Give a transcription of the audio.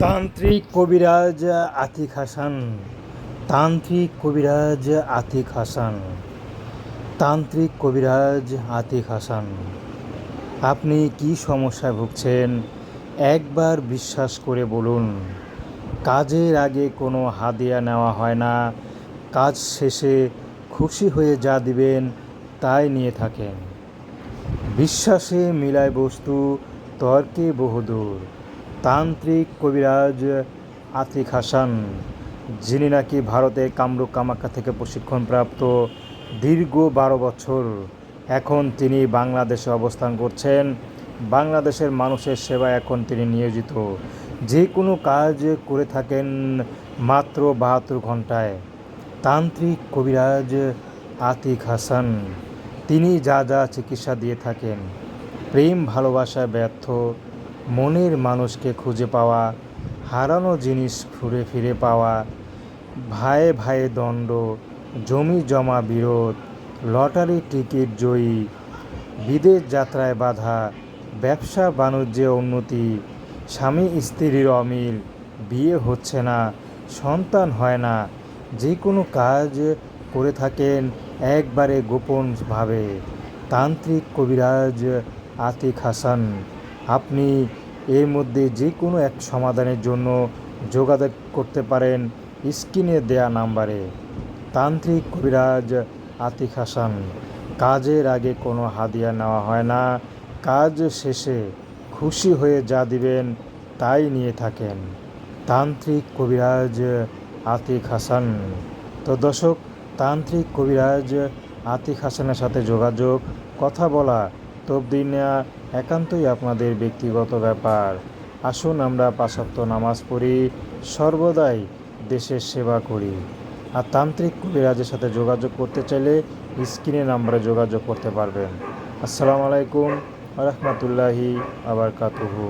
তান্ত্রিক কবিরাজ আতিক হাসান। তান্ত্রিক কবিরাজ আতিক হাসান। তান্ত্রিক কবিরাজ আতিক হাসান। আপনি কি সমস্যায় ভুগছেন? একবার বিশ্বাস করে বলুন। কাজের আগে কোনো হাদিয়া নেওয়া হয় না। কাজ শেষে খুশি হয়ে যা দিবেন, তাই নিয়ে থাকেন। বিশ্বাসে মিলায় বস্তু, তর্কে বহুদূর। তান্ত্রিক কবিরাজ আতিক হাসান, যিনি নাকি ভারতের কামরূপ কামাখ্যা থেকে প্রশিক্ষণপ্রাপ্ত দীর্ঘ বারো বছর, এখন তিনি বাংলাদেশে অবস্থান করছেন। বাংলাদেশের মানুষের সেবা এখন তিনি নিয়োজিত। যে কোনো কাজ করে থাকেন মাত্র বাহাত্তর ঘন্টায় তান্ত্রিক কবিরাজ আতিক হাসান, তিনি যা যা চিকিৎসা দিয়ে থাকেন, প্রেম, ভালোবাসায় ব্যর্থ মনের মানুষকে খুঁজে পাওয়া, হারানো জিনিস ঘুরে ফিরে পাওয়া ভাইয়ে ভাইয়ে দণ্ড, জমি জমা বিরোধ, লটারি টিকিট জয়ী, বিদেশ যাত্রায় বাধা, ব্যবসা বাণিজ্যে উন্নতি, স্বামী স্ত্রীর অমিল, বিয়ে হচ্ছে না, সন্তান হয় না, যে কোনো কাজ করে থাকেন একবারে গোপনভাবে তান্ত্রিক কবিরাজ আতিক হাসান। আপনি এর মধ্যে যে কোনো এক সমাধানের জন্য যোগাযোগ করতে পারেন স্ক্রিনে দেয়া নাম্বারে। তান্ত্রিক কবিরাজ আতিক হাসান, কাজের আগে কোনো হাদিয়া নেওয়া হয় না, কাজ শেষে খুশি হয়ে যা দিবেন তাই নিয়ে থাকেন। তান্ত্রিক কবিরাজ আতিক হাসান। তো দর্শক, তান্ত্রিক কবিরাজ আতিক হাসানের সাথে যোগাযোগ, কথা বলা তবদি নেওয়া একান্তই আপনাদের ব্যক্তিগত ব্যাপার। আসুন আমরা পাশাপ্ত নামাজ পড়ি, সর্বদাই দেশের সেবা করি। আর তান্ত্রিক কবিরাজের সাথে যোগাযোগ করতে চাইলে স্ক্রিনে নাম্বারে যোগাযোগ করতে পারবেন। আসসালামু আলাইকুম রহমতুল্লাহি আবার কাতুহু